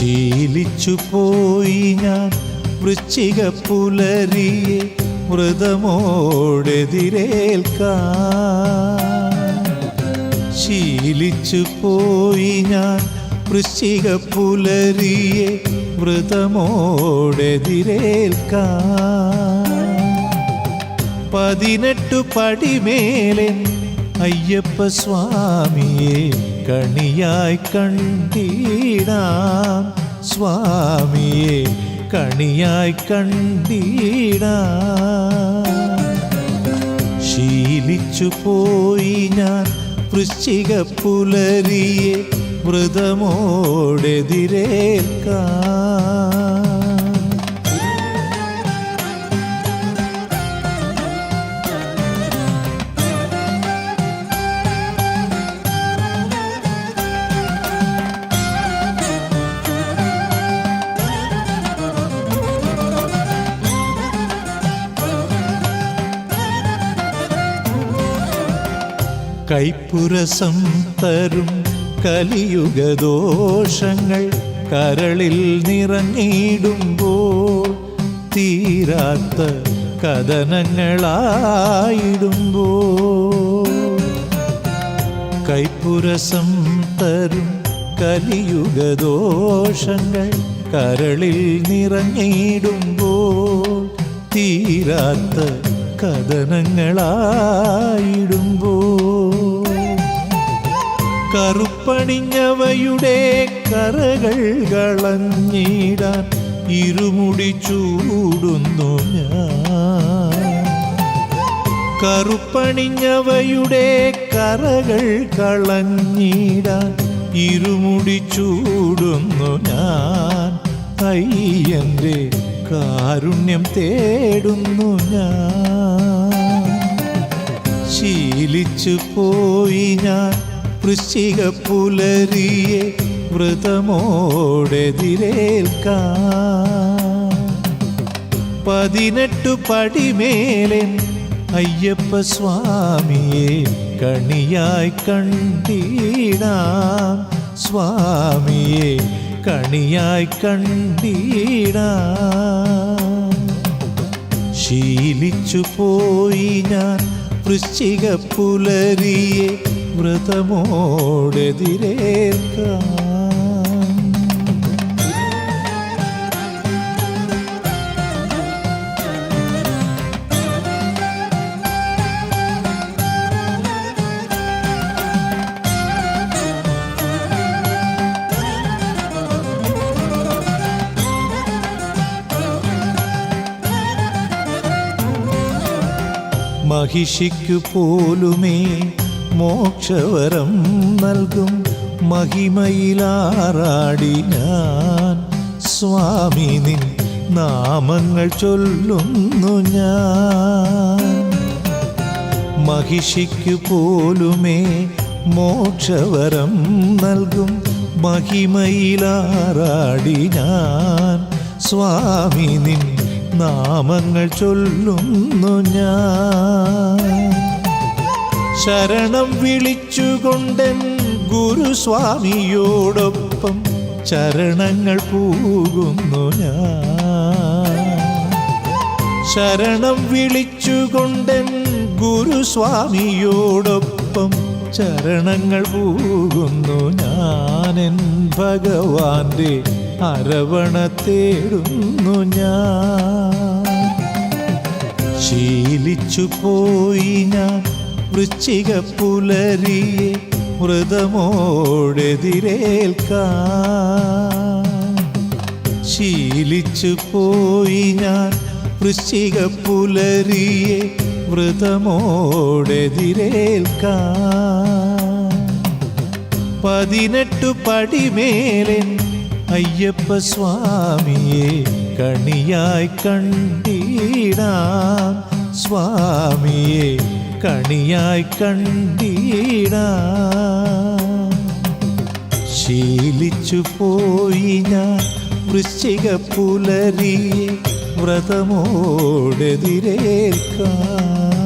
ശീലിച്ചു പോയി ഞാൻ വൃശ്ചിക പുലരിയെ മൃതമോടെതിരേൽക്കാൻ. ശീലിച്ചു പോയി ഞാൻ വൃശ്ചിക പുലരിയെ വ്രതമോടെതിരേൽക്കാൻ പതിനെട്ടു പടിമേലെ അയ്യപ്പ സ്വാമിയെ കണിയായി കണ്ടീടാം. സ്വാമിയെ കണിയായി കണ്ടീടാം. ശീലിച്ചു പോയി ഞാൻ വൃശ്ചിക പുലരിയെ വ്രതമോടെതിരേൽക്കാം കൈപ്പുരസം തരും കലിയുഗദോഷങ്ങൾ കരളിൽ നിറഞ്ഞിടുമ്പോൾ തീരാത്ത കഥനങ്ങളായിടുമ്പോൾ കൈപ്പുരസം തരും കലിയുഗദോഷങ്ങൾ കരളിൽ നിറഞ്ഞിടുമ്പോൾ തീരാത്ത കഥനങ്ങളായിടുമ്പോൾ കറുപ്പണിഞ്ഞവയുടെ കറകൾ കളഞ്ഞിടാൻ ഇരുമുടി ചൂടുന്നു ഞാൻ. കറുപ്പണിഞ്ഞവയുടെ കറകൾ കളഞ്ഞിടാൻ ഇരുമുടി ചൂടുന്നു ഞാൻ. അയ്യന്റെ കാരുണ്യം തേടുന്നു ഞാൻ. ശീലിച്ചു പോയി ഞാൻ വൃശ്ചിക പുലരിയെ വ്രതമോടെതിരേൽക്കാൻ പതിനെട്ടു പടിമേലൻ അയ്യപ്പ സ്വാമിയെ കണിയായി കണ്ടിടാം. സ്വാമിയെ കണിയായി കണ്ടീടാ. ശീലിച്ചു പോയി ഞാൻ വൃശ്ചിക പുലരിയെ വ്രതമോടെതിരേൽക്കാം. മഹിഷിക്കു പോലുമേ മോക്ഷവരം നൽകും. മഹിമയിലാറാടി ഞാൻ. സ്വാമി നിൻ നാമങ്ങൾ ചൊല്ലുന്നു ഞാൻ. മഹിഷിക്കു പോലുമേ മോക്ഷവരം നൽകും. മഹിമയിലാറാടി ഞാൻ. സ്വാമി നിൻ നാമങ്ങൾ ചൊല്ലുന്നു ഞാൻ. ശരണം വിളിച്ചുകൊണ്ടെൻ ഗുരുസ്വാമിയോടൊപ്പം ചരണങ്ങൾ പൂകുന്നു ഞാൻ. ശരണം വിളിച്ചുകൊണ്ടെൻ ഗുരുസ്വാമിയോടൊപ്പം ചരണങ്ങൾ പൂകുന്നു ഞാനെൻ ഭഗവാന്റെ അരവണ തേടുന്നു ഞാൻ. ശീലിച്ചു പോയി ഞാൻ വൃശ്ചിക പുലരിയെ മൃതമോടെതിരേൽക്കാൻ. ശീലിച്ചു പോയി ഞാൻ വൃശ്ചിക പുലരിയെ വ്രതമോടെതിരേൽക്കാൻ പതിനെട്ടു പടിമേലൻ അയ്യപ്പ സ്വാമിയെ കണിയായി കണ്ടീടാം. സ്വാമിയെ കണിയായി കണ്ടീടാം. ശീലിച്ചു പോയി ഞാൻ വൃശ്ചിക പുലരിയെ വ്രതമോടെതിരേൽക്കാം.